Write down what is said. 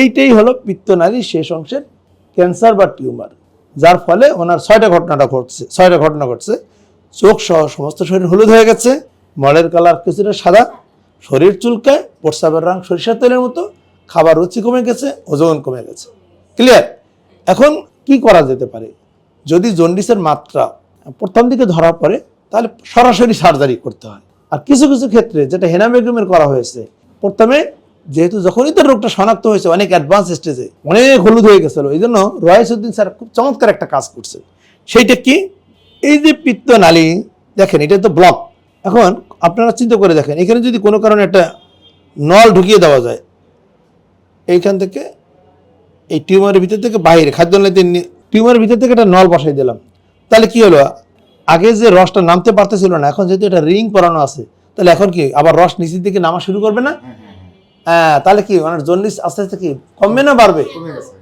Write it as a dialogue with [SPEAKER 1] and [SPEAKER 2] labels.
[SPEAKER 1] এইটাই হলো পিত্তনালীর শেষ অংশের ক্যান্সার বা টিউমার, যার ফলে ওনার ছয়টা ঘটনাটা ঘটছে, ছয়টা ঘটনা ঘটছে। চোখ সহ সমস্ত শরীর হলুদ হয়ে গেছে, মলের কালার কিছুটা সাদা, শরীর চুলকায়, প্রস্রাবের রং সরিষার তেলের মতো, খাবার রুচি কমে গেছে, ওজন কমে গেছে। ক্লিয়ার এখন কি করা যেতে পারে? যদি জন্ডিসের মাত্রা প্রথম দিকে ধরা পড়ে, তাহলে সরাসরি সার্জারি করতে হয়। আর কিছু কিছু ক্ষেত্রে যেটা হেনা বেগমের করা হয়েছে, প্রথমে যেহেতু যখনই তার রোগটা শনাক্ত হয়েছে, অনেক অ্যাডভান্স স্টেজে অনেক হলুদ হয়ে গেছিল, এই জন্য রয়েসুদ্দিন স্যার খুব চমৎকার একটা কাজ করছে। সেইটা কি? এই যে পিত্ত নালী, দেখেন, এটা তো ব্লক এখন আপনারা চিন্তা করে দেখেন, এখানে যদি কোনো কারণে একটা নল ঢুকিয়ে দেওয়া যায়, এইখান থেকে এই টিউমারের ভিতর থেকে বাইরে খাদ্যনালীতে নি- টিউমারের ভিতর থেকে একটা নল বসাই দিলাম। তাহলে কি হলো? আগে যে রসটা নামতে পারতেছিল না, এখন যেহেতু এটা রিং করানো আছে, তাহলে এখন কি আবার রস নিচের দিকে নামা শুরু করবে না? হ্যাঁ তাহলে কি মানে জন্ডিস আস্তে আস্তে কি কমবে না বাড়বে?